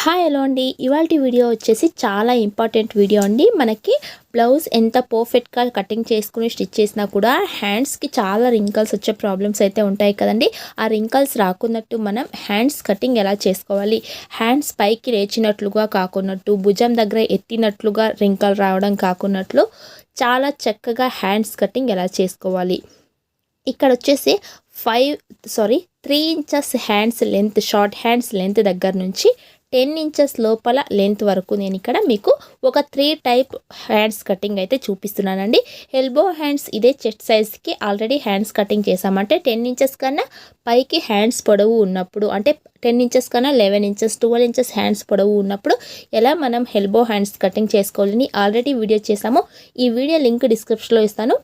Hi hello అండి. ఇవాళ video వచ్చేసి చాలా ఇంపార్టెంట్ వీడియో అండి. మనకి బ్లౌజ్ ఎంత పర్ఫెక్ట్గా కటింగ్ చేసుకుని స్టిచ్ చేసినా కూడా హ్యాండ్స్కి చాలా రింకల్స్ వచ్చే ప్రాబ్లమ్స్ అయితే ఉంటాయి కదండి. ఆ రింకల్స్ రాకున్నట్టు మనం హ్యాండ్స్ కటింగ్ ఎలా చేసుకోవాలి? హ్యాండ్స్ పైకి లేచినట్లుగా కాకున్నట్టు భుజం దగ్గర ఎత్తినట్లుగా రింకల్ రావడం కాకున్నట్లు చాలా చక్కగా హ్యాండ్స్ కటింగ్ ఎలా చేసుకోవాలి? ఇక్కడ వచ్చేసి five sorry three inches hands length short hands length దగ్గర నుంచి టెన్ ఇంచెస్ లోపల లెంత్ వరకు నేను ఇక్కడ మీకు ఒక త్రీ టైప్ హ్యాండ్స్ కటింగ్ అయితే చూపిస్తున్నానండి. ఎల్బో హ్యాండ్స్ ఇదే చెస్ట్ సైజ్కి ఆల్రెడీ హ్యాండ్స్ కటింగ్ చేసామంటే టెన్ ఇంచెస్ కన్నా పైకి హ్యాండ్స్ పొడవు ఉన్నప్పుడు అంటే టెన్ ఇంచెస్ కన్నా eleven inches twelve inches hands పొడవు ఉన్నప్పుడు ఎలా మనం ఎల్బో హ్యాండ్స్ కటింగ్ చేసుకోవాలని ఆల్రెడీ వీడియో చేసాము ఈ వీడియో లింక్ డిస్క్రిప్షన్లో ఇస్తాను.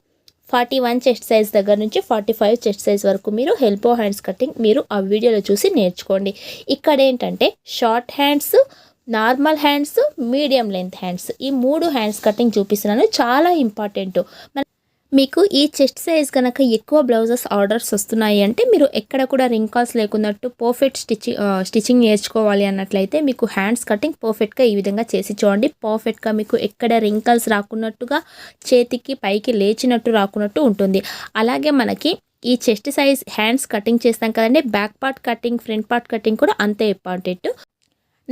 ఫార్టీ వన్ చెస్ట్ సైజ్ దగ్గర నుంచి ఫార్టీ ఫైవ్ చెస్ట్ సైజ్ వరకు మీరు హెల్పో హ్యాండ్స్ కటింగ్ మీరు ఆ వీడియోలో చూసి నేర్చుకోండి. ఇక్కడ ఏంటంటే short hands normal hands medium length hands ఈ మూడు హ్యాండ్స్ కటింగ్ చూపిస్తున్నాను. చాలా ఇంపార్టెంట్. మీకు ఈ చెస్ట్ సైజ్ కనుక ఎక్కువ బ్లౌజెస్ ఆర్డర్స్ వస్తున్నాయి అంటే మీరు ఎక్కడ కూడా రింకాల్స్ లేకున్నట్టు పర్ఫెక్ట్ స్టిచ్చింగ్ స్టిచ్చింగ్ నేర్చుకోవాలి అన్నట్లయితే మీకు హ్యాండ్స్ కటింగ్ పర్ఫెక్ట్గా ఈ విధంగా చేసి చూడండి. పర్ఫెక్ట్గా మీకు ఎక్కడ రింకల్స్ రాకున్నట్టుగా చేతికి పైకి లేచినట్టు రాకున్నట్టు ఉంటుంది. అలాగే మనకి ఈ చెస్ట్ సైజ్ హ్యాండ్స్ కటింగ్ చేస్తాం కదండి. Back part cutting front part cutting కూడా అంతే ఇంపార్టెంట్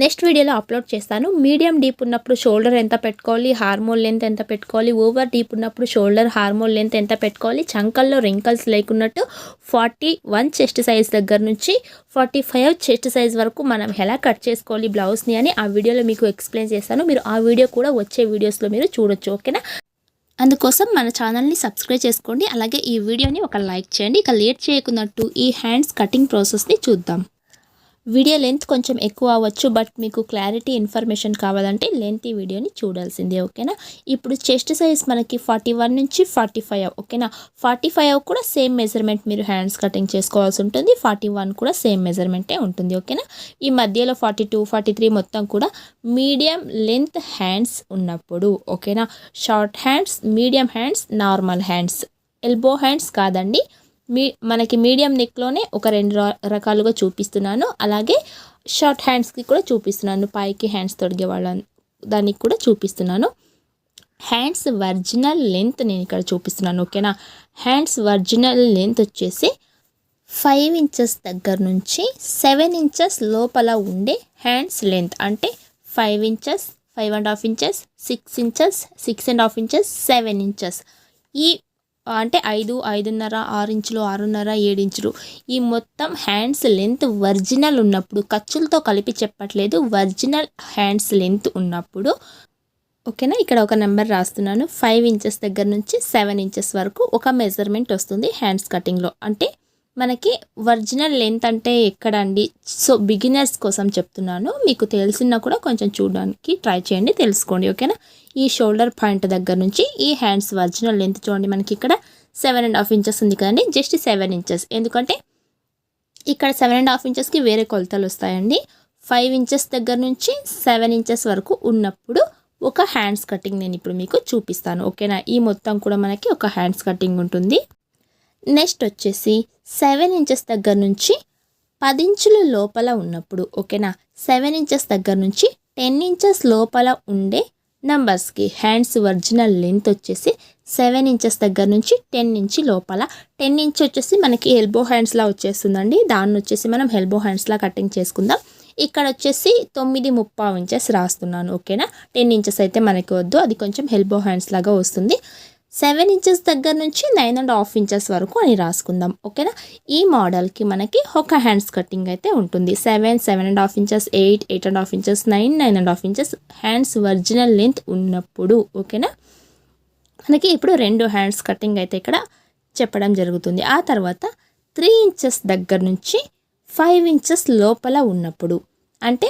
నెక్స్ట్ వీడియోలో అప్లోడ్ చేస్తాను. మీడియం డీప్ ఉన్నప్పుడు షోల్డర్ ఎంత పెట్టుకోవాలి? హార్మోన్ లెంత్ ఎంత పెట్టుకోవాలి? ఓవర్ డీప్ ఉన్నప్పుడు షోల్డర్ హార్మోన్ లెంత్ ఎంత పెట్టుకోవాలి? చంకల్లో రింకల్స్ లేకున్నట్టు ఫార్టీ వన్ చెస్ట్ సైజ్ దగ్గర నుంచి ఫార్టీ ఫైవ్ చెస్ట్ సైజ్ వరకు మనం ఎలా కట్ చేసుకోవాలి బ్లౌజ్ని అని ఆ వీడియోలో మీకు ఎక్స్ప్లెయిన్ చేస్తాను. మీరు ఆ వీడియో కూడా వచ్చే వీడియోస్లో మీరు చూడొచ్చు ఓకేనా? అందుకోసం మన ఛానల్ని సబ్స్క్రైబ్ చేసుకోండి. అలాగే ఈ వీడియోని ఒక లైక్ చేయండి. ఇక లేట్ చేయకున్నట్టు ఈ హ్యాండ్స్ కటింగ్ ప్రాసెస్ని చూద్దాం. వీడియో లెంత్ కొంచెం ఎక్కువ అవ్వచ్చు బట్ మీకు క్లారిటీ ఇన్ఫర్మేషన్ కావాలంటే లెంత్ ఈ వీడియోని చూడాల్సిందే ఓకేనా? ఇప్పుడు చెస్ట్ సైజ్ మనకి ఫార్టీ వన్ నుంచి ఫార్టీ ఫైవ్ ఓకేనా? ఫార్టీ ఫైవ్ కూడా సేమ్ మెజర్మెంట్ మీరు హ్యాండ్స్ కటింగ్ చేసుకోవాల్సి ఉంటుంది ఫార్టీ వన్ కూడా సేమ్ మెజర్మెంటే ఉంటుంది ఓకేనా? ఈ మధ్యలో ఫార్టీ టూ ఫార్టీ త్రీ మొత్తం కూడా మీడియం లెంత్ హ్యాండ్స్ ఉన్నప్పుడు ఓకేనా? Short hands medium hands normal hands elbow hands కాదండి మీ మనకి మీడియం నెక్లోనే ఒక రెండు రకాలుగా చూపిస్తున్నాను. అలాగే షార్ట్ హ్యాండ్స్కి కూడా చూపిస్తున్నాను. పైకి హ్యాండ్స్ తొడిగే వాళ్ళ దానికి కూడా చూపిస్తున్నాను. హ్యాండ్స్ ఒరిజినల్ లెంత్ నేను ఇక్కడ చూపిస్తున్నాను ఓకేనా? హ్యాండ్స్ ఒరిజినల్ లెంత్ వచ్చేసి ఫైవ్ ఇంచెస్ దగ్గర నుంచి సెవెన్ ఇంచెస్ లోపల ఉండే హ్యాండ్స్ లెంత్. అంటే five inches five and half inches six inches six and half inches seven inches. ఈ అంటే ఐదు ఐదున్నర ఆరు ఇంచులు ఆరున్నర ఏడు ఇంచులు ఈ మొత్తం హ్యాండ్స్ లెంత్ ఒరిజినల్ ఉన్నప్పుడు ఖర్చులతో కలిపి చెప్పట్లేదు ఒరిజినల్ హ్యాండ్స్ లెంత్ ఉన్నప్పుడు. ఓకేనా? ఇక్కడ ఒక నెంబర్ రాస్తున్నాను. ఫైవ్ ఇంచెస్ దగ్గర నుంచి సెవెన్ ఇంచెస్ వరకు ఒక మెజర్మెంట్ వస్తుంది హ్యాండ్స్ కటింగ్లో. అంటే మనకి ఒరిజినల్ లెంత్ అంటే ఎక్కడ అండి సో బిగినర్స్ కోసం చెప్తున్నాను. మీకు తెలిసిన కూడా కొంచెం చూడడానికి ట్రై చేయండి తెలుసుకోండి ఓకేనా? ఈ షోల్డర్ పాయింట్ దగ్గర నుంచి ఈ హ్యాండ్స్ ఒరిజినల్ లెంత్ చూడండి. మనకి ఇక్కడ సెవెన్ అండ్ హాఫ్ ఇంచెస్ ఉంది కదండి? Just seven inches. ఎందుకంటే ఇక్కడ సెవెన్ అండ్ హాఫ్ ఇంచెస్కి వేరే కొలతలు వస్తాయండి. ఫైవ్ ఇంచెస్ దగ్గర నుంచి సెవెన్ ఇంచెస్ వరకు ఉన్నప్పుడు ఒక హ్యాండ్స్ కటింగ్ నేను ఇప్పుడు మీకు చూపిస్తాను ఓకేనా? ఈ మొత్తం కూడా మనకి ఒక హ్యాండ్స్ కటింగ్ ఉంటుంది. నెక్స్ట్ వచ్చేసి సెవెన్ ఇంచెస్ దగ్గర నుంచి పది ఇంచుల లోపల ఉన్నప్పుడు ఓకేనా? సెవెన్ ఇంచెస్ దగ్గర నుంచి టెన్ ఇంచెస్ లోపల ఉండే నంబర్స్కి హ్యాండ్స్ ఒరిజినల్ లెంత్ వచ్చేసి సెవెన్ ఇంచెస్ దగ్గర నుంచి టెన్ ఇంచ్ లోపల. టెన్ ఇంచ్ వచ్చేసి మనకి ఎల్బో హ్యాండ్స్లా వచ్చేస్తుందండి. దాన్ని వచ్చేసి మనం ఎల్బో హ్యాండ్స్లా కటింగ్ చేసుకుందాం. ఇక్కడ వచ్చేసి తొమ్మిది ముప్పావు ఇంచెస్ రాస్తున్నాను ఓకేనా? టెన్ ఇంచెస్ అయితే మనకి వద్దు. అది కొంచెం ఎల్బో హ్యాండ్స్ లాగా వస్తుంది. సెవెన్ ఇంచెస్ దగ్గర నుంచి నైన్ అండ్ హాఫ్ ఇంచెస్ వరకు అని రాసుకుందాం ఓకేనా? ఈ మోడల్కి మనకి ఒక హ్యాండ్స్ కటింగ్ అయితే ఉంటుంది. Seven seven and half inches eight eight and half inches nine nine and half inches hands original length ఉన్నప్పుడు ఓకేనా? మనకి ఇప్పుడు రెండు హ్యాండ్స్ కటింగ్ అయితే ఇక్కడ చెప్పడం జరుగుతుంది. ఆ తర్వాత త్రీ ఇంచెస్ దగ్గర నుంచి ఫైవ్ ఇంచెస్ లోపల ఉన్నప్పుడు అంటే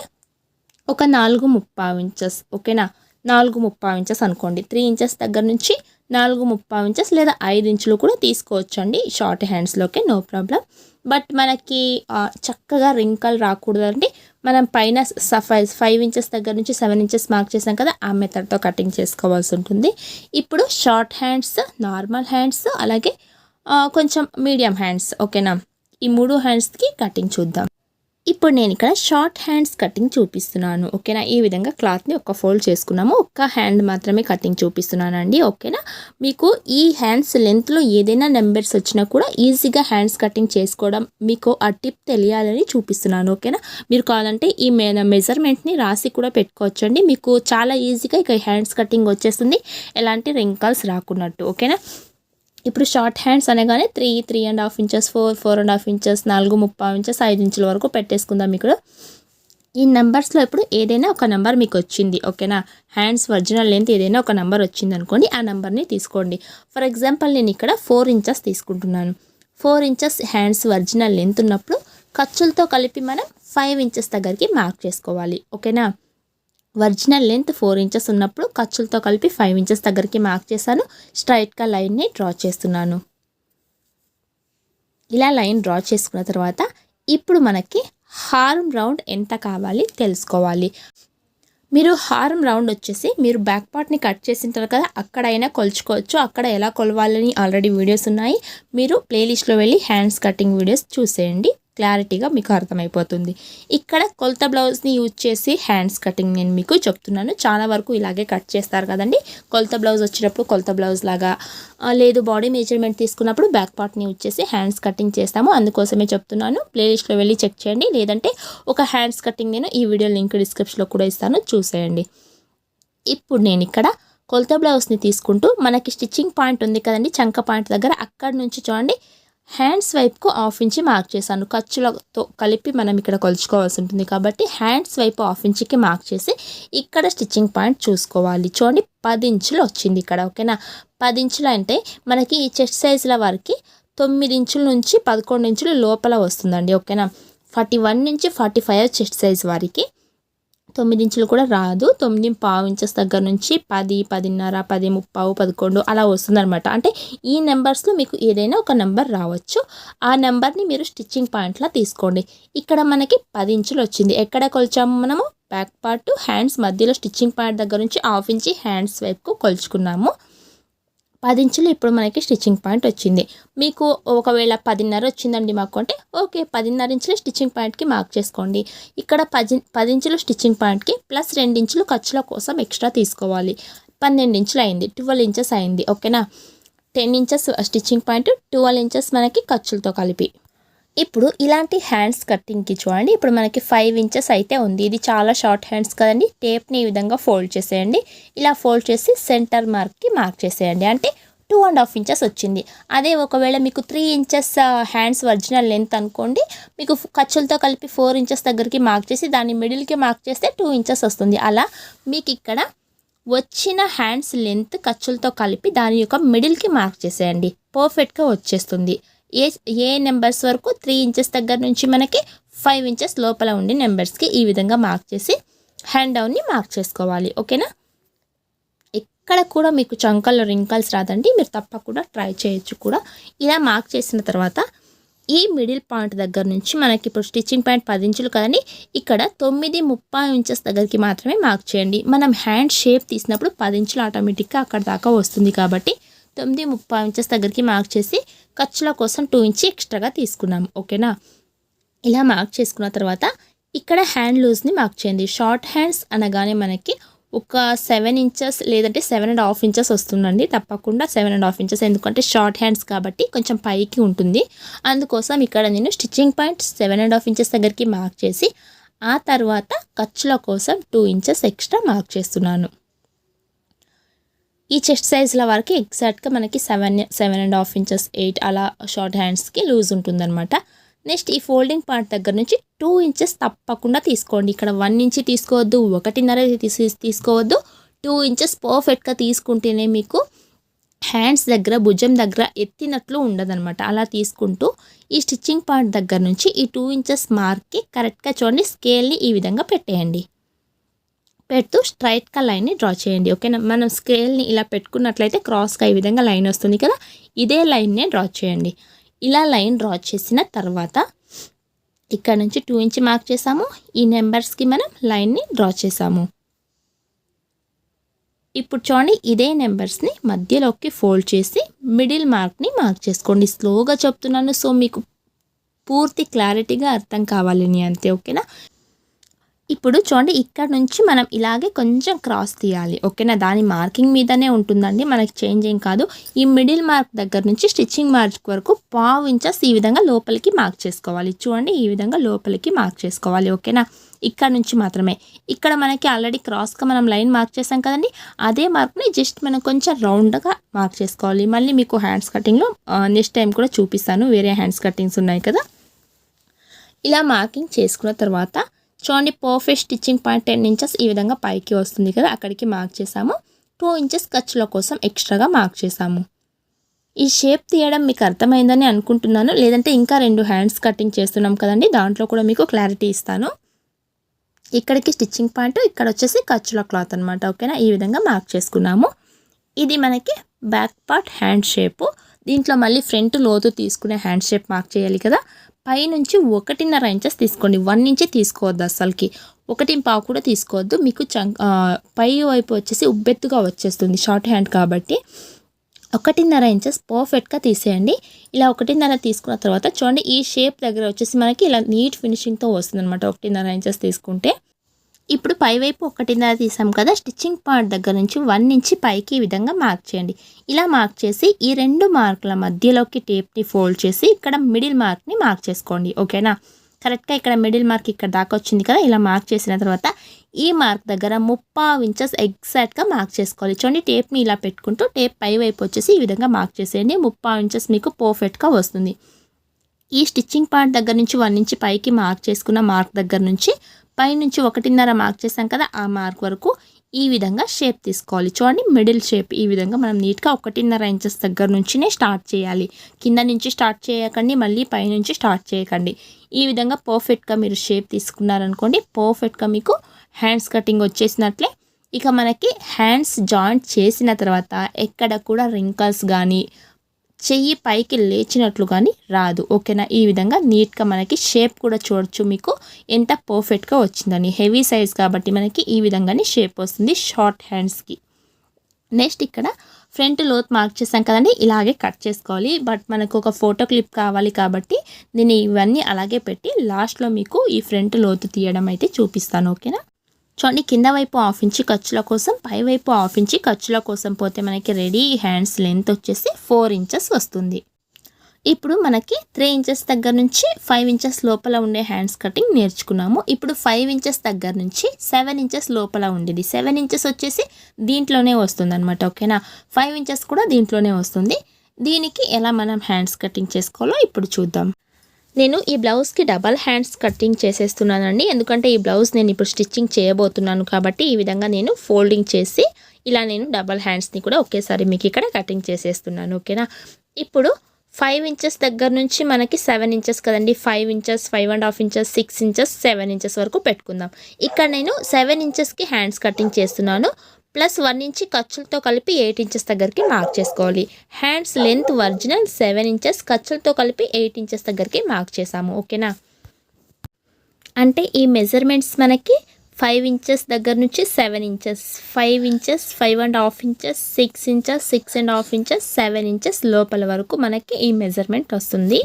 ఒక నాలుగు ముప్పావు ఇంచెస్ ఓకేనా? నాలుగు ముప్పావు ఇంచెస్ అనుకోండి. త్రీ ఇంచెస్ దగ్గర నుంచి నాలుగు ముప్పై ఇంచెస్ లేదా ఐదు ఇంచులు కూడా తీసుకోవచ్చండి. షార్ట్ హ్యాండ్స్లోకి నో ప్రాబ్లం. బట్ మనకి చక్కగా రింకల్ రాకూడదండి. మనం పైన ఫైవ్ ఫైవ్ ఇంచెస్ దగ్గర నుంచి సెవెన్ ఇంచెస్ మార్క్ చేసాం కదా ఆ మెథడ్తో కటింగ్ చేసుకోవాల్సి ఉంటుంది. ఇప్పుడు షార్ట్ హ్యాండ్స్ నార్మల్ హ్యాండ్స్ అలాగే కొంచెం మీడియం హ్యాండ్స్ ఓకేనా? ఈ మూడు హ్యాండ్స్కి కటింగ్ చూద్దాం. ఇప్పుడు నేను ఇక్కడ షార్ట్ హ్యాండ్స్ కటింగ్ చూపిస్తున్నాను ఓకేనా ఈ విధంగా క్లాత్ని ఒక ఫోల్డ్ చేసుకున్నాము. ఒక్క హ్యాండ్ మాత్రమే కటింగ్ చూపిస్తున్నానండి ఓకేనా మీకు ఈ హ్యాండ్స్ లెంత్లో ఏదైనా నెంబర్స్ వచ్చినా కూడా ఈజీగా హ్యాండ్స్ కటింగ్ చేసుకోవడం మీకు ఆ టిప్ తెలియాలని చూపిస్తున్నాను ఓకేనా మీరు కావాలంటే ఈ మెజర్మెంట్ని రాసి కూడా పెట్టుకోవచ్చండి. మీకు చాలా ఈజీగా ఇక హ్యాండ్స్ కటింగ్ వచ్చేస్తుంది. ఎలాంటి రింకల్స్ రాకున్నట్టు ఓకేనా ఇప్పుడు షార్ట్ హ్యాండ్స్ అనగానే three three and half inches four four and half inches నాలుగు ముప్పై ఇంచెస్ ఐదు ఇంచుల వరకు పెట్టేసుకుందాం ఇక్కడ ఈ నెంబర్స్లో ఇప్పుడు ఏదైనా ఒక నెంబర్ మీకు వచ్చింది ఓకేనా? హ్యాండ్స్ ఒరిజినల్ లెంత్ ఏదైనా ఒక నెంబర్ వచ్చింది అనుకోండి ఆ నెంబర్ని తీసుకోండి. ఫర్ ఎగ్జాంపుల్ నేను ఇక్కడ ఫోర్ ఇంచెస్ తీసుకుంటున్నాను. Four inches hands original length ఉన్నప్పుడు ఖర్చులతో కలిపి మనం ఫైవ్ ఇంచెస్ దగ్గరికి మార్క్ చేసుకోవాలి ఓకేనా? ఒరిజినల్ లెంత్ ఫోర్ ఇంచెస్ ఉన్నప్పుడు ఖర్చులతో కలిపి ఫైవ్ ఇంచెస్ దగ్గరికి మార్క్ చేశాను. స్ట్రైట్గా లైన్ని డ్రా చేస్తున్నాను. ఇలా లైన్ డ్రా చేసుకున్న తర్వాత ఇప్పుడు మనకి హార్మ్ రౌండ్ ఎంత కావాలి తెలుసుకోవాలి. మీరు హార్మ్ రౌండ్ వచ్చేసి మీరు బ్యాక్ పార్ట్ని కట్ చేసింటారు కదా అక్కడైనా కొలుచుకోవచ్చు. అక్కడ ఎలా కొలవాలని ఆల్రెడీ వీడియోస్ ఉన్నాయి. మీరు ప్లేలిస్ట్లో వెళ్ళి హ్యాండ్స్ కటింగ్ వీడియోస్ చూసేయండి. క్లారిటీగా మీకు అర్థమైపోతుంది. ఇక్కడ కొలత బ్లౌజ్ని యూజ్ చేసి హ్యాండ్స్ కటింగ్ నేను మీకు చెప్తున్నాను. చాలా వరకు ఇలాగే కట్ చేస్తారు కదండి. కొలత బ్లౌజ్ వచ్చినప్పుడు కొలత బ్లౌజ్ లాగా లేదు బాడీ మెజర్మెంట్ తీసుకున్నప్పుడు బ్యాక్ పార్ట్ని యూజ్ చేసి హ్యాండ్స్ కటింగ్ చేస్తాము. అందుకోసమే చెప్తున్నాను. ప్లేలిస్ట్లో వెళ్ళి చెక్ చేయండి. లేదంటే ఒక హ్యాండ్స్ కటింగ్ నేను ఈ వీడియో లింక్ డిస్క్రిప్షన్లో కూడా ఇస్తాను. చూసేయండి. ఇప్పుడు నేను ఇక్కడ కొలత బ్లౌజ్ని తీసుకుంటూ మనకి స్టిచ్చింగ్ పాయింట్ ఉంది కదండి. చంక పాయింట్ దగ్గర అక్కడ నుంచి చూడండి. హ్యాండ్స్ వైపుకు హాఫ్ ఇంచి మార్క్ చేశాను. ఖర్చులతో కలిపి మనం ఇక్కడ కొలుచుకోవాల్సి ఉంటుంది కాబట్టి హ్యాండ్స్ వైపు హాఫ్ ఇంచికి మార్క్ చేసి ఇక్కడ స్టిచ్చింగ్ పాయింట్ చూసుకోవాలి. చూడండి పది ఇంచులు వచ్చింది ఇక్కడ ఓకేనా? పది ఇంచులు అంటే మనకి ఈ చెస్ట్ సైజుల వరకు తొమ్మిది ఇంచుల నుంచి పదకొండు ఇంచులు లోపల వస్తుందండి ఓకేనా? ఫార్టీ వన్ నుంచి ఫార్టీ ఫైవ్ చెస్ట్ సైజ్ వారికి తొమ్మిది ఇంచులు కూడా రాదు. తొమ్మిది పావు ఇంచెస్ దగ్గర నుంచి పది పదిన్నర పది ముప్పావు పదకొండు అలా వస్తుందన్నమాట. అంటే ఈ నెంబర్స్లో మీకు ఏదైనా ఒక నెంబర్ రావచ్చు. ఆ నెంబర్ని మీరు స్టిచ్చింగ్ పాయింట్లా తీసుకోండి. ఇక్కడ మనకి పది ఇంచులు వచ్చింది. ఎక్కడ కొలిచాము మనము? బ్యాక్ పార్ట్ హ్యాండ్స్ మధ్యలో స్టిచ్చింగ్ పాయింట్ దగ్గర నుంచి హాఫ్ ఇంచి హ్యాండ్స్ వైపుకు కొలుచుకున్నాము. పది ఇంచులు ఇప్పుడు మనకి స్టిచ్చింగ్ పాయింట్ వచ్చింది. మీకు ఒకవేళ పదిన్నర వచ్చిందండి మాకు అంటే ఓకే పదిన్నర ఇంచులు స్టిచ్చింగ్ పాయింట్కి మార్క్ చేసుకోండి. ఇక్కడ పది పది ఇంచులు స్టిచ్చింగ్ పాయింట్కి ప్లస్ రెండు ఇంచులు ఖర్చుల కోసం ఎక్స్ట్రా తీసుకోవాలి. పన్నెండు ఇంచులు అయింది ట్వెల్వ్ ఇంచెస్ అయింది ఓకేనా? Ten inches stitching point twelve inches మనకి ఖర్చులతో కలిపి. ఇప్పుడు ఇలాంటి హ్యాండ్స్ కట్టింగ్కి చూడండి. ఇప్పుడు మనకి ఫైవ్ ఇంచెస్ అయితే ఉంది. ఇది చాలా షార్ట్ హ్యాండ్స్ కదండి. టేప్ని ఈ విధంగా ఫోల్డ్ చేసేయండి. ఇలా ఫోల్డ్ చేసి సెంటర్ మార్క్కి మార్క్ చేసేయండి. అంటే టూ అండ్ హాఫ్ ఇంచెస్ వచ్చింది. అదే ఒకవేళ మీకు three inches hands original length అనుకోండి మీకు ఖర్చులతో కలిపి ఫోర్ ఇంచెస్ దగ్గరికి మార్క్ చేసి దాన్ని మిడిల్కి మార్క్ చేస్తే టూ ఇంచెస్ వస్తుంది. అలా మీకు ఇక్కడ వచ్చిన హ్యాండ్స్ లెంత్ ఖర్చులతో కలిపి దాని యొక్క మిడిల్కి మార్క్ చేసేయండి. పర్ఫెక్ట్గా వచ్చేస్తుంది. ఏ ఏ నెంబర్స్ వరకు త్రీ ఇంచెస్ దగ్గర నుంచి మనకి ఫైవ్ ఇంచెస్ లోపల ఉండే నెంబర్స్కి ఈ విధంగా మార్క్ చేసి హ్యాండ్ డౌన్ని మార్క్ చేసుకోవాలి. ఓకేనా ఎక్కడ కూడా మీకు చంకల్లో రింకల్స్ రాదండి. మీరు తప్పకుండా ట్రై చేయొచ్చు కూడా. ఇలా మార్క్ చేసిన తర్వాత ఈ మిడిల్ పాయింట్ దగ్గర నుంచి మనకి ఇప్పుడు స్టిచ్చింగ్ పాయింట్ పది ఇంచులు కదండి ఇక్కడ తొమ్మిది ముప్పై ఇంచెస్ దగ్గరికి మాత్రమే మార్క్ చేయండి. మనం హ్యాండ్ షేప్ తీసినప్పుడు పది ఇంచులు ఆటోమేటిక్గా అక్కడ దాకా వస్తుంది కాబట్టి తొమ్మిది ముప్పై ఇంచెస్ దగ్గరికి మార్క్ చేసి ఖర్చుల కోసం టూ ఇంచి ఎక్స్ట్రాగా తీసుకున్నాం. ఓకేనా? ఇలా మార్క్ చేసుకున్న తర్వాత ఇక్కడ హ్యాండ్ లూజ్ని మార్క్ చేయండి. షార్ట్ హ్యాండ్స్ అనగానే మనకి ఒక సెవెన్ ఇంచెస్ లేదంటే సెవెన్ అండ్ హాఫ్ ఇంచెస్ వస్తుందండి. తప్పకుండా సెవెన్ అండ్ హాఫ్ ఇంచెస్ ఎందుకంటే షార్ట్ హ్యాండ్స్ కాబట్టి కొంచెం పైకి ఉంటుంది. అందుకోసం ఇక్కడ నేను stitching point seven and half inches దగ్గరికి మార్క్ చేసి ఆ తర్వాత ఖర్చుల కోసం టూ ఇంచెస్ ఎక్స్ట్రా మార్క్ చేస్తున్నాను. ఈ చెస్ట్ సైజ్ల వరకు ఎగ్జాక్ట్గా మనకి seven seven and half inches eight అలా షార్ట్ హ్యాండ్స్కి లూజ్ ఉంటుందన్నమాట. నెక్స్ట్ ఈ ఫోల్డింగ్ పార్ట్ దగ్గర నుంచి టూ ఇంచెస్ తప్పకుండా తీసుకోండి. ఇక్కడ వన్ ఇంచి తీసుకోవద్దు ఒకటిన్నర తీసి తీసుకోవద్దు. టూ ఇంచెస్ పర్ఫెక్ట్గా తీసుకుంటేనే మీకు హ్యాండ్స్ దగ్గర భుజం దగ్గర ఎత్తినట్లు ఉండదనమాట అలా తీసుకుంటూ ఈ స్టిచ్చింగ్ పార్ట్ దగ్గర నుంచి ఈ టూ ఇంచెస్ మార్క్కి కరెక్ట్గా చూడండి స్కేల్ని ఈ విధంగా పెట్టేయండి. పెడుతూ స్ట్రైట్గా లైన్ని డ్రా చేయండి. ఓకేనా మనం స్కేల్ని ఇలా పెట్టుకున్నట్లయితే క్రాస్గా ఈ విధంగా లైన్ వస్తుంది కదా? ఇదే లైన్నే డ్రా చేయండి. ఇలా లైన్ డ్రా చేసిన తర్వాత ఇక్కడ నుంచి టూ ఇంచ్ మార్క్ చేసాము. ఈ నెంబర్స్కి మనం లైన్ని డ్రా చేసాము. ఇప్పుడు చూడండి ఇదే నెంబర్స్ని మధ్యలోకి ఫోల్డ్ చేసి మిడిల్ మార్క్ని మార్క్ చేసుకోండి. స్లోగా చెప్తున్నాను సో మీకు పూర్తి క్లారిటీగా అర్థం కావాలని అంతే ఓకేనా ఇప్పుడు చూడండి ఇక్కడ నుంచి మనం ఇలాగే కొంచెం క్రాస్ తీయాలి. ఓకేనా? దాని మార్కింగ్ మీదనే ఉంటుందండి. మనకి చేంజ్ ఏం కాదు. ఈ మిడిల్ మార్క్ దగ్గర నుంచి స్టిచ్చింగ్ మార్క్ వరకు పావు ఇంచెస్ ఈ విధంగా లోపలికి మార్క్ చేసుకోవాలి. చూడండి ఈ విధంగా లోపలికి మార్క్ చేసుకోవాలి. ఓకేనా? ఇక్కడ నుంచి మాత్రమే. ఇక్కడ మనకి ఆల్రెడీ క్రాస్గా మనం లైన్ మార్క్ చేసాం కదండి. అదే మార్క్ని జస్ట్ మనం కొంచెం రౌండ్గా మార్క్ చేసుకోవాలి. మళ్ళీ మీకు హ్యాండ్స్ కటింగ్లో నెక్స్ట్ టైం కూడా చూపిస్తాను. వేరే హ్యాండ్స్ కటింగ్స్ ఉన్నాయి కదా. ఇలా మార్కింగ్ చేసుకున్న తర్వాత చూడండి perfect stitching point ten inches ఈ విధంగా పైకి వస్తుంది కదా అక్కడికి మార్క్ చేసాము టూ ఇంచెస్ ఖర్చుల కోసం ఎక్స్ట్రాగా మార్క్ చేసాము ఈ షేప్ తీయడం మీకు అర్థమైందని అనుకుంటున్నాను. లేదంటే ఇంకా రెండు హ్యాండ్స్ కటింగ్ చేస్తున్నాం కదండి దాంట్లో కూడా మీకు క్లారిటీ ఇస్తాను. ఇక్కడికి స్టిచ్చింగ్ పాయింట్ ఇక్కడ వచ్చేసి ఖర్చుల క్లాత్ అనమాట ఓకేనా ఈ విధంగా మార్క్ చేసుకున్నాము. ఇది మనకి బ్యాక్ పార్ట్ హ్యాండ్ షేపు దీంట్లో మళ్ళీ ఫ్రంట్ లోతు తీసుకునే హ్యాండ్ షేప్ మార్క్ చేయాలి కదా. పైనుంచి ఒకటిన్నర ఇంచెస్ తీసుకోండి. వన్ ఇంచే తీసుకోవద్దు అసలుకి ఒకటి పావు కూడా తీసుకోవద్దు. మీకు చంక్ పై వైపు వచ్చేసి ఉబ్బెత్తుగా వచ్చేస్తుంది. షార్ట్ హ్యాండ్ కాబట్టి ఒకటిన్నర ఇంచెస్ పర్ఫెక్ట్గా తీసేయండి. ఇలా ఒకటిన్నర తీసుకున్న తర్వాత చూడండి ఈ షేప్ దగ్గర వచ్చేసి మనకి ఇలా నీట్ ఫినిషింగ్తో వస్తుంది అనమాట ఒకటిన్నర ఇంచెస్ తీసుకుంటే ఇప్పుడు పైవైపు ఒకటిన్నర తీసాం కదా స్టిచ్చింగ్ పార్ట్ దగ్గర నుంచి వన్ నుంచి పైకి ఈ విధంగా మార్క్ చేయండి. ఇలా మార్క్ చేసి ఈ రెండు మార్కుల మధ్యలోకి టేప్ని ఫోల్డ్ చేసి ఇక్కడ మిడిల్ మార్క్ని మార్క్ చేసుకోండి ఓకేనా? కరెక్ట్గా ఇక్కడ మిడిల్ మార్క్ ఇక్కడ దాకా వచ్చింది కదా ఇలా మార్క్ చేసిన తర్వాత ఈ మార్క్ దగ్గర ముప్పావు ఇంచెస్ ఎగ్జాక్ట్గా మార్క్ చేసుకోవాలి. చూడండి టేప్ని ఇలా పెట్టుకుంటూ టేప్ పై వైపు వచ్చేసి ఈ విధంగా మార్క్ చేసేయండి. ముప్పావు ఇంచెస్ మీకు పర్ఫెక్ట్గా వస్తుంది. ఈ స్టిచ్చింగ్ పార్ట్ దగ్గర నుంచి వన్ నుంచి పైకి మార్క్ చేసుకున్న మార్క్ దగ్గర నుంచి పైనుంచి ఒకటిన్నర మార్క్ చేసాం కదా ఆ మార్క్ వరకు ఈ విధంగా షేప్ తీసుకోవాలి. చూడండి మిడిల్ షేప్ ఈ విధంగా మనం నీట్గా ఒకటిన్నర ఇంచెస్ దగ్గర నుంచినే స్టార్ట్ చేయాలి. కింద నుంచి స్టార్ట్ చేయకండి మళ్ళీ పైనుంచి స్టార్ట్ చేయకండి. ఈ విధంగా పర్ఫెక్ట్గా మీరు షేప్ తీసుకున్నారనుకోండి పర్ఫెక్ట్గా మీకు హ్యాండ్స్ కటింగ్ వచ్చేసినట్లే. ఇక మనకి హ్యాండ్స్ జాయింట్ చేసిన తర్వాత ఎక్కడ కూడా రింకల్స్ కానీ చెయ్యి పైకి లేచినట్లు కానీ రాదు. ఓకేనా? ఈ విధంగా నీట్గా మనకి షేప్ కూడా చూడొచ్చు మీకు. ఎంత పర్ఫెక్ట్గా వచ్చిందని. హెవీ సైజ్ కాబట్టి మనకి ఈ విధంగానే షేప్ వస్తుంది షార్ట్ హ్యాండ్స్కి నెక్స్ట్ ఇక్కడ ఫ్రంట్ లోత్ మార్క్ చేసాం కదండి ఇలాగే కట్ చేసుకోవాలి. బట్ మనకు ఒక ఫోటో క్లిప్ కావాలి కాబట్టి నేను ఇవన్నీ అలాగే పెట్టి లాస్ట్లో మీకు ఈ ఫ్రంట్ లోతు తీయడం అయితే చూపిస్తాను. ఓకేనా? చూడండి కింద వైపు హాఫ్ ఇంచి ఖర్చుల కోసం పై వైపు హాఫ్ ఇంచి ఖర్చుల కోసం పోతే మనకి రెడీ హ్యాండ్స్ లెంత్ వచ్చేసి ఫోర్ ఇంచెస్ వస్తుంది. ఇప్పుడు మనకి త్రీ ఇంచెస్ దగ్గర నుంచి ఫైవ్ ఇంచెస్ లోపల ఉండే హ్యాండ్స్ కటింగ్ నేర్చుకున్నాము. ఇప్పుడు ఫైవ్ ఇంచెస్ దగ్గర నుంచి సెవెన్ ఇంచెస్ లోపల ఉండేది. సెవెన్ ఇంచెస్ వచ్చేసి దీంట్లోనే వస్తుంది అనమాట ఓకేనా? ఫైవ్ ఇంచెస్ కూడా దీంట్లోనే వస్తుంది. దీనికి ఎలా మనం హ్యాండ్స్ కటింగ్ చేసుకోవాలో ఇప్పుడు చూద్దాం. నేను ఈ బ్లౌజ్కి డబల్ హ్యాండ్స్ కటింగ్ చేసేస్తున్నానండి. ఎందుకంటే ఈ బ్లౌజ్ నేను ఇప్పుడు స్టిచ్చింగ్ చేయబోతున్నాను కాబట్టి ఈ విధంగా నేను ఫోల్డింగ్ చేసి ఇలా నేను డబల్ హ్యాండ్స్ని కూడా ఒకేసారి మీకు ఇక్కడ కటింగ్ చేసేస్తున్నాను. ఓకేనా? ఇప్పుడు ఫైవ్ ఇంచెస్ దగ్గర నుంచి మనకి సెవెన్ ఇంచెస్ కదండి. Five inches five and half inches six inches seven inches వరకు పెట్టుకుందాం. ఇక్కడ నేను సెవెన్ ఇంచెస్కి హ్యాండ్స్ కటింగ్ చేస్తున్నాను. ప్లస్ వన్ ఇంచ్ ఖర్చులతో కలిపి ఎయిట్ ఇంచెస్ దగ్గరికి మార్క్ చేసుకోవాలి. Hands length original seven inches ఖర్చులతో కలిపి ఎయిట్ ఇంచెస్ దగ్గరికి మార్క్ చేసాము ఓకేనా? అంటే ఈ మెజర్మెంట్స్ మనకి ఫైవ్ ఇంచెస్ దగ్గర నుంచి seven inches five inches five and half inches six inches six and half inches seven inches లోపల వరకు మనకి ఈ మెజర్మెంట్ వస్తుంది.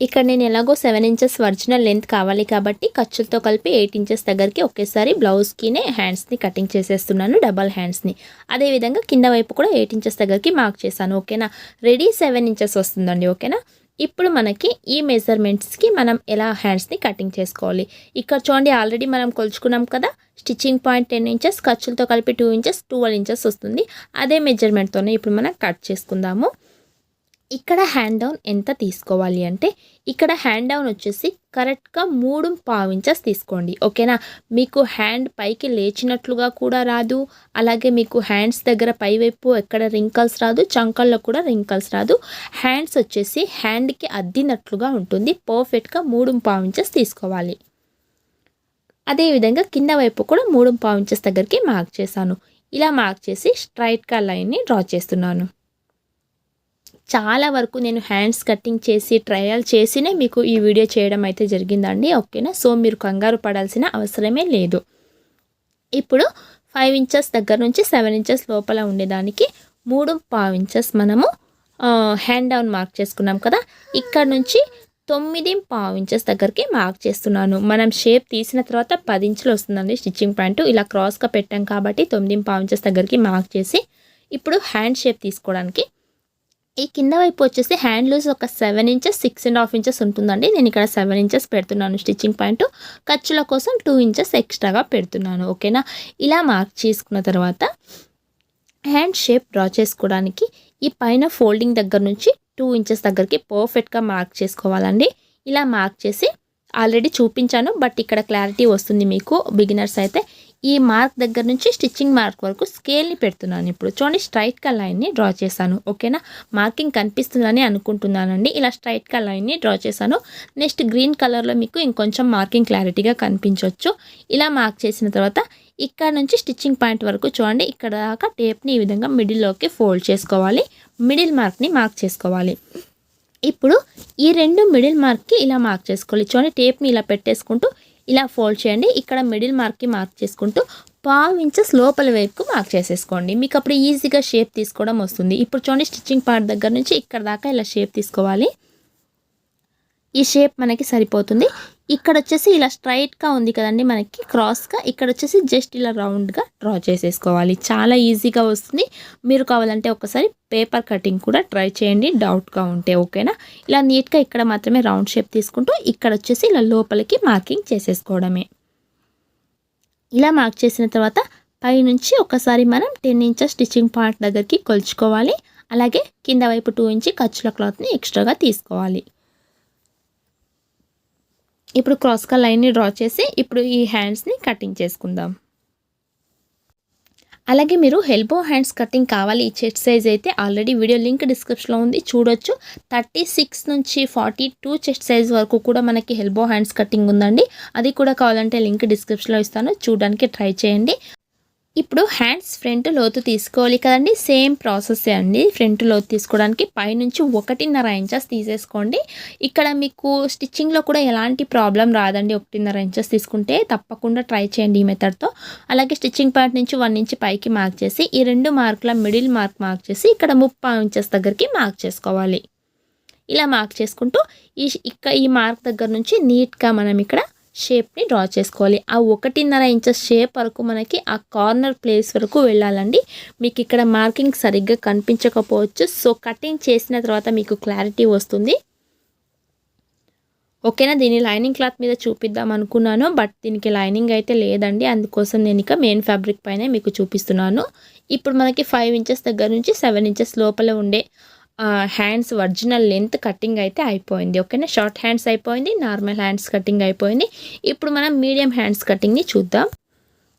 ఇక్కడ నేను ఎలాగో సెవెన్ ఇంచెస్ ఒరిజినల్ లెంత్ కావాలి కాబట్టి ఖర్చులతో కలిపి ఎయిట్ ఇంచెస్ దగ్గరికి ఒకేసారి బ్లౌజ్కినే హ్యాండ్స్ని కటింగ్ చేసేస్తున్నాను డబల్ హ్యాండ్స్ని అదేవిధంగా కింద వైపు కూడా ఎయిట్ ఇంచెస్ దగ్గరికి మార్క్ చేశాను ఓకేనా? రెడీ సెవెన్ ఇంచెస్ వస్తుందండి ఓకేనా? ఇప్పుడు మనకి ఈ మెజర్మెంట్స్కి మనం ఎలా హ్యాండ్స్ని కటింగ్ చేసుకోవాలి? ఇక్కడ చూడండి ఆల్రెడీ మనం కొలుచుకున్నాం కదా? స్టిచ్చింగ్ పాయింట్ టెన్ ఇంచెస్ ఖర్చులతో కలిపి టూ ఇంచెస్ ట్వెల్వ్ ఇంచెస్ వస్తుంది. అదే మెజర్మెంట్తోనే ఇప్పుడు మనం కట్ చేసుకుందాము. ఇక్కడ హ్యాండ్ డౌన్ ఎంత తీసుకోవాలి అంటే ఇక్కడ హ్యాండ్ డౌన్ వచ్చేసి కరెక్ట్గా మూడు పావించస్ ఇంచెస్ తీసుకోండి. ఓకేనా మీకు హ్యాండ్ పైకి లేచినట్లుగా కూడా రాదు. అలాగే మీకు హ్యాండ్స్ దగ్గర పైవైపు ఎక్కడ రింకల్స్ రాదు చంకల్లో కూడా రింకల్స్ రాదు. హ్యాండ్స్ వచ్చేసి హ్యాండ్కి అద్దినట్లుగా ఉంటుంది. పర్ఫెక్ట్గా మూడు పావు ఇంచెస్ తీసుకోవాలి. అదేవిధంగా కింద వైపు కూడా మూడు పావు ఇంచెస్ దగ్గరికి మార్క్ చేశాను. ఇలా మార్క్ చేసి స్ట్రైట్గా లైన్ని డ్రా చేస్తున్నాను. చాలా వరకు నేను హ్యాండ్స్ కటింగ్ చేసి ట్రయల్ చేసినే మీకు ఈ వీడియో చేయడం అయితే జరిగిందండి. ఓకేనా? సో మీరు కంగారు పడాల్సిన అవసరమే లేదు. ఇప్పుడు ఫైవ్ ఇంచెస్ దగ్గర నుంచి సెవెన్ ఇంచెస్ లోపల ఉండేదానికి మూడు పావు ఇంచెస్ మనము హ్యాండ్ డౌన్ మార్క్ చేసుకున్నాం కదా? ఇక్కడ నుంచి తొమ్మిది పావు ఇంచెస్ దగ్గరికి మార్క్ చేస్తున్నాను. మనం షేప్ తీసిన తర్వాత పది ఇంచులు వస్తుందండి స్టిచ్చింగ్ పాయింట్. ఇలా క్రాస్గా పెట్టాం కాబట్టి తొమ్మిది పావు ఇంచెస్ దగ్గరికి మార్క్ చేసి ఇప్పుడు హ్యాండ్ షేప్ తీసుకోవడానికి ఈ కింద వైపు వచ్చేసి హ్యాండ్ లూజ్ ఒక seven inches six and half inches ఉంటుందండి. నేను ఇక్కడ సెవెన్ ఇంచెస్ పెడుతున్నాను స్టిచ్చింగ్ పాయింట్. ఖర్చుల కోసం టూ ఇంచెస్ ఎక్స్ట్రాగా పెడుతున్నాను. ఓకేనా? ఇలా మార్క్ చేసుకున్న తర్వాత హ్యాండ్ షేప్ డ్రా చేసుకోవడానికి ఈ పైన ఫోల్డింగ్ దగ్గర నుంచి టూ ఇంచెస్ దగ్గరికి పర్ఫెక్ట్గా మార్క్ చేసుకోవాలండి. ఇలా మార్క్ చేసి ఆల్రెడీ చూపించాను బట్ ఇక్కడ క్లారిటీ వస్తుంది మీకు. బిగినర్స్ అయితే ఈ మార్క్ దగ్గర నుంచి స్టిచ్చింగ్ మార్క్ వరకు స్కేల్ని పెడుతున్నాను ఇప్పుడు. చూడండి స్ట్రైట్గా లైన్ని డ్రా చేశాను. ఓకేనా? మార్కింగ్ కనిపిస్తుందని అనుకుంటున్నానండి. ఇలా స్ట్రైట్గా లైన్ని డ్రా చేశాను. నెక్స్ట్ గ్రీన్ కలర్లో మీకు ఇంకొంచెం మార్కింగ్ క్లారిటీగా కనిపించవచ్చు ఇలా మార్క్ చేసిన తర్వాత ఇక్కడ నుంచి స్టిచ్చింగ్ పాయింట్ వరకు చూడండి ఇక్కడ దాకా టేప్ని ఈ విధంగా మిడిల్లోకి ఫోల్డ్ చేసుకోవాలి. మిడిల్ మార్క్ని మార్క్ చేసుకోవాలి. ఇప్పుడు ఈ రెండు మిడిల్ మార్క్కి ఇలా మార్క్ చేసుకోవాలి. చూడండి టేప్ని ఇలా పెట్టేసుకుంటూ ఇలా ఫోల్డ్ చేయండి. ఇక్కడ మిడిల్ మార్క్కి మార్క్ చేసుకుంటూ పావు ఇంచెస్ లోపల వైపుకు మార్క్ చేసేసుకోండి. మీకు అప్పుడు ఈజీగా షేప్ తీసుకోవడం వస్తుంది. ఇప్పుడు చూడండి స్టిచ్చింగ్ పార్ట్ దగ్గర నుంచి ఇక్కడ దాకా ఇలా షేప్ తీసుకోవాలి. ఈ షేప్ మనకి సరిపోతుంది. ఇక్కడ వచ్చేసి ఇలా స్ట్రైట్గా ఉంది కదండి మనకి క్రాస్గా. ఇక్కడ వచ్చేసి జస్ట్ ఇలా రౌండ్గా డ్రా చేసేసుకోవాలి. చాలా ఈజీగా వస్తుంది. మీరు కావాలంటే ఒకసారి పేపర్ కటింగ్ కూడా ట్రై చేయండి. డౌట్గా ఉంటే ఓకేనా? ఇలా నీట్గా ఇక్కడ మాత్రమే రౌండ్ షేప్ తీసుకుంటూ ఇక్కడ వచ్చేసి ఇలా లోపలికి మార్కింగ్ చేసేసుకోవడమే. ఇలా మార్క్ చేసిన తర్వాత పైనుంచి ఒకసారి మనం టెన్ ఇంచెస్ స్టిచ్చింగ్ పార్ట్ దగ్గరికి కొలుచుకోవాలి. అలాగే కింద వైపు టూ ఇంచి ఖర్చుల క్లాత్ని ఎక్స్ట్రాగా తీసుకోవాలి. ఇప్పుడు క్రాస్గా లైన్ని డ్రా చేసి ఇప్పుడు ఈ హ్యాండ్స్ని కటింగ్ చేసుకుందాం. అలాగే మీరు హెల్బో హ్యాండ్స్ కటింగ్ కావాలి ఈ చెస్ట్ సైజ్ అయితే ఆల్రెడీ వీడియో లింక్ డిస్క్రిప్షన్లో ఉంది చూడొచ్చు. థర్టీ సిక్స్ నుంచి ఫార్టీ టూ చెస్ట్ సైజ్ వరకు కూడా మనకి హెల్బో హ్యాండ్స్ కటింగ్ ఉందండి. అది కూడా కావాలంటే లింక్ డిస్క్రిప్షన్లో ఇస్తాను చూడడానికి ట్రై చేయండి. ఇప్పుడు హ్యాండ్స్ ఫ్రంట్ లోతు తీసుకోవాలి కదండి. సేమ్ ప్రాసెస్ అండి. ఫ్రంట్ లోతు తీసుకోవడానికి పైనుంచి ఒకటిన్నర ఇంచెస్ తీసేసుకోండి. ఇక్కడ మీకు స్టిచ్చింగ్లో కూడా ఎలాంటి ప్రాబ్లం రాదండి. ఒకటిన్నర ఇంచెస్ తీసుకుంటే తప్పకుండా ట్రై చేయండి ఈ మెథడ్తో. అలాగే స్టిచ్చింగ్ పార్ట్ నుంచి వన్ ఇంచ్ పైకి మార్క్ చేసి ఈ రెండు మార్కుల మిడిల్ మార్క్ మార్క్ చేసి ఇక్కడ ముప్పై ఇంచెస్ దగ్గరికి మార్క్ చేసుకోవాలి. ఇలా మార్క్ చేసుకుంటూ ఈ ఇక్కడ ఈ మార్క్ దగ్గర నుంచి నీట్గా మనం ఇక్కడ షేప్ని డ్రా చేసుకోవాలి. ఆ ఒకటిన్నర ఇంచెస్ షేప్ వరకు మనకి ఆ కార్నర్ ప్లేస్ వరకు వెళ్ళాలండి. మీకు ఇక్కడ మార్కింగ్ సరిగ్గా కనిపించకపోవచ్చు. సో కటింగ్ చేసిన తర్వాత మీకు క్లారిటీ వస్తుంది. ఓకేనా? దీన్ని లైనింగ్ క్లాత్ మీద చూపిద్దాం అనుకున్నాను. బట్ దీనికి లైనింగ్ అయితే లేదండి. అందుకోసం నేను ఇక మెయిన్ ఫ్యాబ్రిక్ పైన మీకు చూపిస్తున్నాను. ఇప్పుడు మనకి ఫైవ్ ఇంచెస్ దగ్గర నుంచి సెవెన్ ఇంచెస్ లోపల ఉండే హ్యాండ్స్ ఒరిజినల్ లెంత్ కటింగ్ అయితే అయిపోయింది. ఓకేనా? షార్ట్ హ్యాండ్స్ అయిపోయింది నార్మల్ హ్యాండ్స్ కటింగ్ అయిపోయింది. ఇప్పుడు మనం మీడియం హ్యాండ్స్ కటింగ్ని చూద్దాం.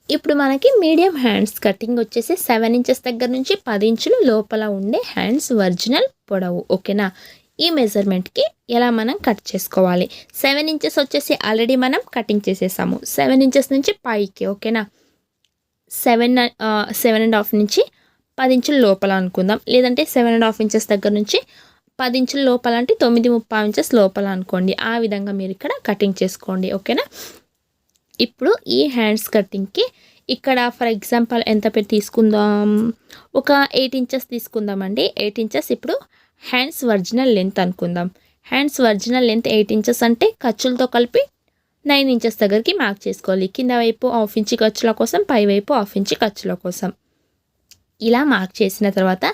ఇప్పుడు మనకి మీడియం హ్యాండ్స్ కటింగ్ వచ్చేసి సెవెన్ ఇంచెస్ దగ్గర నుంచి పది ఇంచులు లోపల ఉండే హ్యాండ్స్ ఒరిజినల్ పొడవు. ఓకేనా? ఈ మెజర్మెంట్కి ఎలా మనం కట్ చేసుకోవాలి? సెవెన్ ఇంచెస్ వచ్చేసి ఆల్రెడీ మనం కటింగ్ చేసేసాము. సెవెన్ ఇంచెస్ నుంచి పైకి ఓకేనా? సెవెన్ సెవెన్ అండ్ హాఫ్ నుంచి పది ఇంచుల లోపల అనుకుందాం. లేదంటే సెవెన్ అండ్ హాఫ్ ఇంచెస్ దగ్గర నుంచి పది ఇంచుల లోపల అంటే తొమ్మిది ముప్పై ఇంచెస్ లోపల అనుకోండి. ఆ విధంగా మీరు ఇక్కడ కటింగ్ చేసుకోండి. ఓకేనా ఇప్పుడు ఈ హ్యాండ్స్ కటింగ్కి ఇక్కడ ఫర్ ఎగ్జాంపుల్ ఎంత పెట్టి తీసుకుందాం. ఒక ఎయిట్ ఇంచెస్ తీసుకుందామండి. ఎయిట్ ఇంచెస్ ఇప్పుడు హ్యాండ్స్ ఒరిజినల్ లెంత్ అనుకుందాం. Hands original length eight inches అంటే ఖర్చులతో కలిపి నైన్ ఇంచెస్ దగ్గరికి మార్క్ చేసుకోవాలి. కింద వైపు హాఫ్ ఇంచి ఖర్చుల కోసం పై వైపు హాఫ్ ఇంచి ఖర్చుల కోసం. ఇలా మార్క్ చేసిన తర్వాత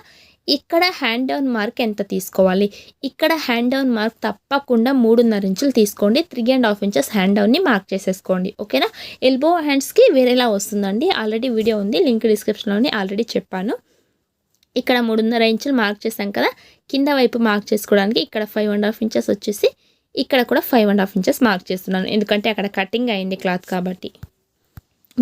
ఇక్కడ హ్యాండ్ డౌన్ మార్క్ ఎంత తీసుకోవాలి? ఇక్కడ హ్యాండ్ డౌన్ మార్క్ తప్పకుండా మూడున్నర ఇంచులు తీసుకోండి. Three and half inches hand డౌన్ని mark చేసేసుకోండి. ఓకేనా? ఎల్బో హ్యాండ్స్కి వేరేలా వస్తుందండి. ఆల్రెడీ వీడియో ఉంది. లింక్ డిస్క్రిప్షన్లోని ఆల్రెడీ చెప్పాను. ఇక్కడ మూడున్నర ఇంచులు మార్క్ చేసాం కదా. కింద వైపు మార్క్ చేసుకోవడానికి ఇక్కడ ఫైవ్ అండ్ హాఫ్ ఇంచెస్ వచ్చేసి ఇక్కడ కూడా five and half inches mark చేస్తున్నాను. ఎందుకంటే అక్కడ కటింగ్ అయింది క్లాత్ కాబట్టి.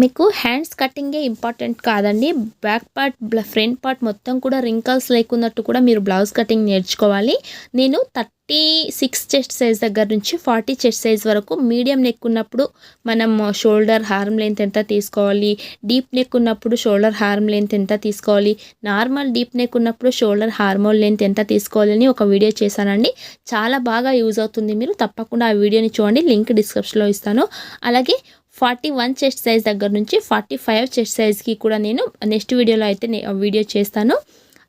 మీకు హ్యాండ్స్ కటింగే ఇంపార్టెంట్ కాదండి. బ్యాక్ పార్ట్ ఫ్రంట్ పార్ట్ మొత్తం కూడా రింకల్స్ లేకున్నట్టు కూడా మీరు బ్లౌజ్ కటింగ్ నేర్చుకోవాలి. నేను థర్టీ సిక్స్ చెస్ట్ సైజ్ దగ్గర నుంచి ఫార్టీ చెస్ట్ సైజ్ వరకు మీడియం నెక్ ఉన్నప్పుడు మనం షోల్డర్ హార్మ్ లెంత్ ఎంత తీసుకోవాలి? డీప్ నెక్ ఉన్నప్పుడు షోల్డర్ హార్మ్ లెంత్ ఎంత తీసుకోవాలి? నార్మల్ డీప్ నెక్ ఉన్నప్పుడు షోల్డర్ హార్మోల్ లెంత్ ఎంత తీసుకోవాలని ఒక వీడియో చేశానండి. చాలా బాగా యూజ్ అవుతుంది మీరు తప్పకుండా ఆ వీడియోని చూడండి. లింక్ డిస్క్రిప్షన్లో ఇస్తాను. అలాగే ఫార్టీ వన్ చెస్ట్ సైజ్ దగ్గర నుంచి ఫార్టీ ఫైవ్ చెస్ట్ సైజ్కి కూడా నేను నెక్స్ట్ వీడియోలో అయితే వీడియో చేస్తాను.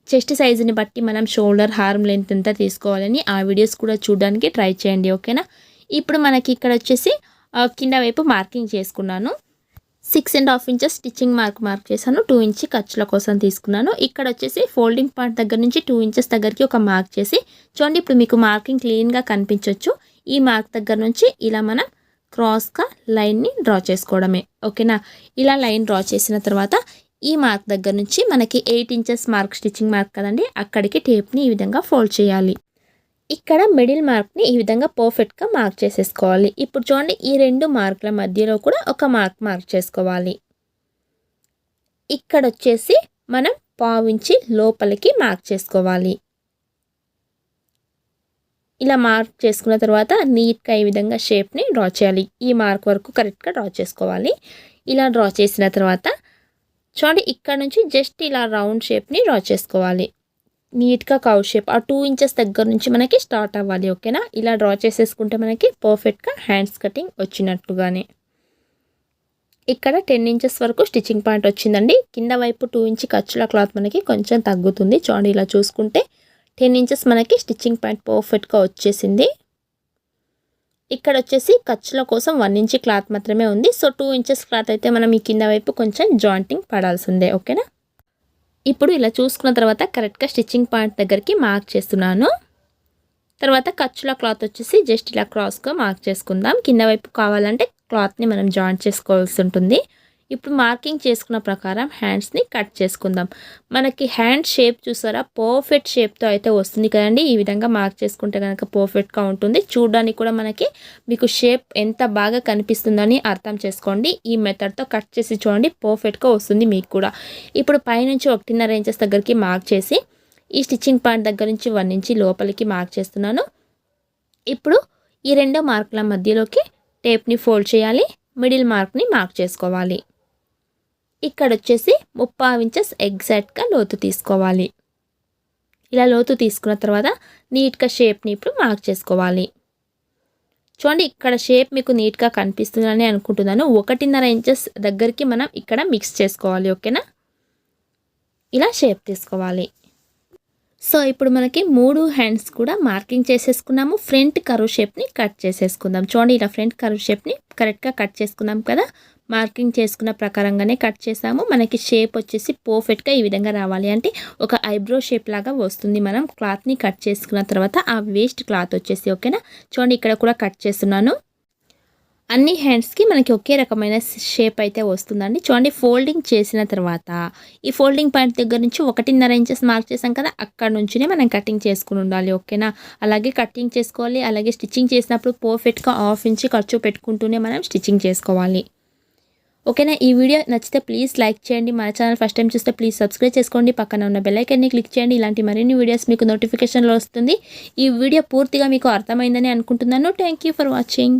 చెస్ట్ సైజుని బట్టి మనం షోల్డర్ హార్మ్ లెంత్ ఎంత తీసుకోవాలని ఆ వీడియోస్ కూడా చూడడానికి ట్రై చేయండి ఓకేనా? ఇప్పుడు మనకి ఇక్కడ వచ్చేసి కింద వైపు మార్కింగ్ చేసుకున్నాను. Six and half inches stitching mark mark చేశాను. టూ ఇంచ్ ఖర్చుల కోసం తీసుకున్నాను. ఇక్కడ వచ్చేసి ఫోల్డింగ్ పార్ట్ దగ్గర నుంచి టూ ఇంచెస్ దగ్గరికి ఒక మార్క్ చేసి చూడండి ఇప్పుడు మీకు మార్కింగ్ క్లీన్గా కనిపించవచ్చు ఈ మార్క్ దగ్గర నుంచి ఇలా మనం క్రాస్గా లైన్ని డ్రా చేసుకోవడమే. ఓకేనా ఇలా లైన్ డ్రా చేసిన తర్వాత ఈ మార్క్ దగ్గర నుంచి మనకి eight inches mark stitching mark కదండి అక్కడికి టేప్ని ఈ విధంగా ఫోల్డ్ చేయాలి. ఇక్కడ మిడిల్ మార్క్ని ఈ విధంగా పర్ఫెక్ట్గా మార్క్ చేసేసుకోవాలి. ఇప్పుడు చూడండి ఈ రెండు మార్కుల మధ్యలో కూడా ఒక మార్క్ మార్క్ చేసుకోవాలి. ఇక్కడ వచ్చేసి మనం పావించి లోపలికి మార్క్ చేసుకోవాలి. ఇలా మార్క్ చేసుకున్న తర్వాత నీట్గా ఈ విధంగా షేప్ని డ్రా చేయాలి. ఈ మార్క్ వరకు కరెక్ట్గా డ్రా చేసుకోవాలి. ఇలా డ్రా చేసిన తర్వాత చూడండి ఇక్కడ నుంచి జస్ట్ ఇలా రౌండ్ షేప్ని డ్రా చేసుకోవాలి. నీట్గా కౌ షేప్ ఆ టూ ఇంచెస్ దగ్గర నుంచి మనకి స్టార్ట్ అవ్వాలి ఓకేనా ఇలా డ్రా చేసేసుకుంటే మనకి పర్ఫెక్ట్గా హ్యాండ్స్ కటింగ్ వచ్చినట్లుగానే ఇక్కడ టెన్ ఇంచెస్ వరకు స్టిచ్చింగ్ పాయింట్ వచ్చిందండి. కింద వైపు టూ ఇంచ్ ఖర్చుల క్లాత్ మనకి కొంచెం తగ్గుతుంది. చూడండి ఇలా చూసుకుంటే టెన్ ఇంచెస్ మనకి స్టిచ్చింగ్ పాయింట్ పర్ఫెక్ట్గా వచ్చేసింది. ఇక్కడ వచ్చేసి ఖర్చుల కోసం వన్ ఇంచ్ క్లాత్ మాత్రమే ఉంది. సో టూ ఇంచెస్ క్లాత్ అయితే మనం ఈ కింద వైపు కొంచెం జాయింటింగ్ పడాల్సిందే ఓకేనా? ఇప్పుడు ఇలా చూసుకున్న తర్వాత కరెక్ట్గా స్టిచ్చింగ్ పాయింట్ దగ్గరికి మార్క్ చేస్తున్నాను. తర్వాత ఖర్చుల క్లాత్ వచ్చేసి జస్ట్ ఇలా క్రాస్గా మార్క్ చేసుకుందాం. కింద వైపు కావాలంటే క్లాత్ని మనం జాయింట్ చేసుకోవాల్సి ఉంటుంది. ఇప్పుడు మార్కింగ్ చేసుకున్న ప్రకారం హ్యాండ్స్ని కట్ చేసుకుందాం. మనకి హ్యాండ్ షేప్ చూసారా? పర్ఫెక్ట్ షేప్తో అయితే వస్తుంది కదండి. ఈ విధంగా మార్క్ చేసుకుంటే కనుక పర్ఫెక్ట్గా ఉంటుంది. చూడడానికి కూడా మనకి మీకు షేప్ ఎంత బాగా కనిపిస్తుందని అర్థం చేసుకోండి. ఈ మెథడ్తో కట్ చేసి చూడండి. పర్ఫెక్ట్గా వస్తుంది మీకు కూడా. ఇప్పుడు పైనుంచి ఒకటిన్నర ఇంచెస్ దగ్గరికి మార్క్ చేసి ఈ స్టిచ్చింగ్ పాయింట్ దగ్గర నుంచి వన్ ఇంచి లోపలికి మార్క్ చేస్తున్నాను. ఇప్పుడు ఈ రెండో మార్కుల మధ్యలోకి టేప్ని ఫోల్డ్ చేయాలి. మిడిల్ మార్క్ని మార్క్ చేసుకోవాలి. ఇక్కడ వచ్చేసి ముప్పావు ఇంచెస్ ఎగ్జాక్ట్గా లోతు తీసుకోవాలి. ఇలా లోతు తీసుకున్న తర్వాత నీట్గా షేప్ని ఇప్పుడు మార్క్ చేసుకోవాలి. చూడండి ఇక్కడ షేప్ మీకు నీట్గా కనిపిస్తుందని అనుకుంటున్నాను. ఒకటిన్నర ఇంచెస్ దగ్గరికి మనం ఇక్కడ మిక్స్ చేసుకోవాలి ఓకేనా? ఇలా షేప్ తీసుకోవాలి. సో ఇప్పుడు మనకి మూడు హ్యాండ్స్ కూడా మార్కింగ్ చేసేసుకున్నాము. ఫ్రంట్ కరువు షేప్ని కట్ చేసేసుకుందాం. చూడండి ఇలా ఫ్రంట్ కరువు షేప్ని కరెక్ట్గా కట్ చేసుకున్నాం కదా. మార్కింగ్ చేసుకున్న ప్రకారంగానే కట్ చేసాము. మనకి షేప్ వచ్చేసి పర్ఫెక్ట్గా ఈ విధంగా రావాలి. అంటే ఒక ఐబ్రో షేప్ లాగా వస్తుంది. మనం క్లాత్ని కట్ చేసుకున్న తర్వాత ఆ వేస్ట్ క్లాత్ వచ్చేసి ఓకేనా చూడండి ఇక్కడ కూడా కట్ చేస్తున్నాను. అన్ని హ్యాండ్స్కి మనకి ఒకే రకమైన షేప్ అయితే వస్తుందండి. చూడండి ఫోల్డింగ్ చేసిన తర్వాత ఈ ఫోల్డింగ్ పాయింట్ దగ్గర నుంచి ఒకటిన్నర ఇంచెస్ మార్క్ చేసాం కదా అక్కడ నుంచినే మనం కటింగ్ చేసుకుని ఉండాలి ఓకేనా అలాగే కటింగ్ చేసుకోవాలి అలాగే స్టిచ్చింగ్ చేసినప్పుడు పర్ఫెక్ట్గా హాఫ్ ఇంచ్ ఖర్చు పెట్టుకుంటూనే మనం స్టిచ్చింగ్ చేసుకోవాలి. ఓకేనా ఈ వీడియో నచ్చితే ప్లీజ్ లైక్ చేయండి. మన ఛానల్ ఫస్ట్ టైం చూస్తే ప్లీజ్ సబ్స్క్రైబ్ చేసుకోండి. పక్కన ఉన్న బెల్లైకన్ని క్లిక్ చేయండి. ఇలాంటి మరిన్ని వీడియోస్ మీకు నోటిఫికేషన్లో వస్తుంది. ఈ వీడియో పూర్తిగా మీకు అర్థమైందని అనుకుంటున్నాను. Thank you for watching